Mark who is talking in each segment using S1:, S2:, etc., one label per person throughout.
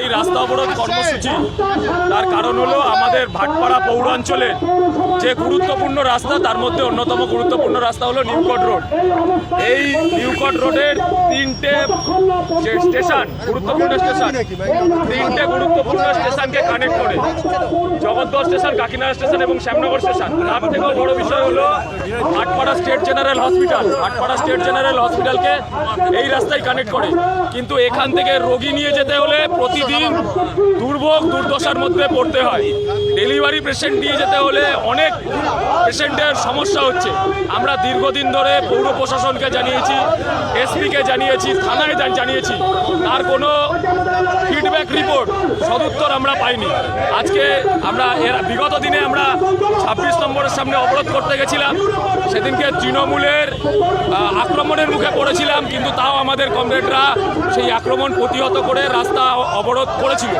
S1: এই রাস্তা অবরোধ কর্মসূচি। তার কারণ হলো আমাদের ভাটপাড়া পৌরাঞ্চলে যে গুরুত্বপূর্ণ রাস্তা, তার মধ্যে অন্যতম গুরুত্বপূর্ণ রাস্তা হলো নিউকট রোড। এই নিউকট রোডের তিনটে স্টেশন, গুরুত্বপূর্ণ স্টেশন, তিনটে গুরুত্বপূর্ণ স্টেশনকে কানেক্ট করে। জগদ্দল স্টেশন, কাকিনাড়া স্টেশন এবং শ্যামনগর স্টেশন। তার থেকেও বড় বিষয় হলো Bhatpara state general hospital. Bhatpara state general হসপিটালকে এই রাস্তায় কানেক্ট করে। কিন্তু এখান থেকে রোগী নিয়ে যেতে হলে প্রতিদিন দুর্ভোগ, দুর্দশার মধ্যে পড়তে হয়। ডেলিভারি পেশেন্ট নিয়ে যেতে হলে অনেক পেশেন্টের সমস্যা হচ্ছে। আমরা দীর্ঘদিন ধরে পৌর প্রশাসনকে জানিয়েছি, এসপিকে জানিয়েছি, থানায় জানিয়েছি। তার কোনো রিপোর্ট সদুত্তর আমরা পাইনি। আজকে আমরা এর বিগত দিনে আমরা ছাব্বিশ নম্বরের সামনে অবরোধ করতে গেছিলাম। সেদিনকে তৃণমূলের আক্রমণের মুখে পড়েছিলাম, কিন্তু তাও আমাদের কমরেডরা সেই আক্রমণ প্রতিহত করে রাস্তা অবরোধ করেছিল।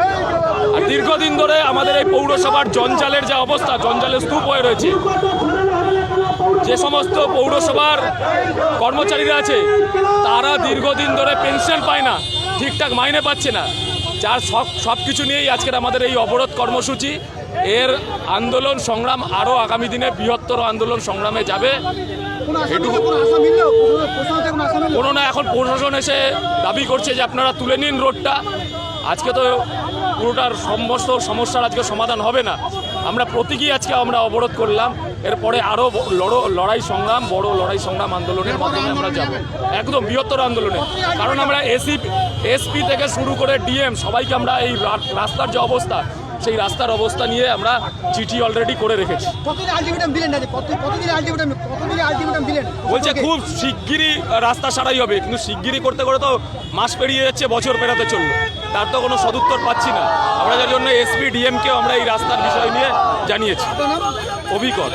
S1: আর দীর্ঘদিন ধরে আমাদের এই পৌরসভার জঞ্জালের যে অবস্থা, জঞ্জালের স্তূপ হয়ে রয়েছে। যে সমস্ত পৌরসভার কর্মচারীরা আছে, তারা দীর্ঘদিন ধরে পেনশন পায় না, ঠিকঠাক মাইনে পাচ্ছে না। যার সব সব কিছু নিয়েই আজকের আমাদের এই অবরোধ কর্মসূচি। এর আন্দোলন সংগ্রাম আরও আগামী দিনে বৃহত্তর আন্দোলন সংগ্রামে যাবে।
S2: কোনো
S1: না এখন প্রশাসন এসে দাবি করছে যে আপনারা তুলে নিন রোডটা। আজকে তো পুরোটার সমস্ত সমস্যার আজকে সমাধান হবে না। আমরা প্রতীকী আজকে আমরা অবরোধ করলাম। এরপরে আরও লড়ো লড়াই সংগ্রাম বড় লড়াই সংগ্রাম আন্দোলনের মাধ্যমে আমরা যাব। একদম বৃহত্তর আন্দোলনে। কারণ আমরা এসি এসপি থেকে শুরু করে ডিএম সবাইকে আমরা এই রাস্তার যে অবস্থা সেই রাস্তার অবস্থা নিয়ে আমরা চিঠি অলরেডি করে রেখেছি। বলছে খুব শিগগিরই রাস্তা সারাই হবে কিন্তু শিগগিরই করতে করে তো মাস পেরিয়ে যাচ্ছে বছর পেরাতে চলল। তার তো কোনো সদুত্তর পাচ্ছি না। আমরা যার জন্য এসপি ডিএমকেও আমরা এই রাস্তার বিষয় নিয়ে জানিয়েছি। অভিকর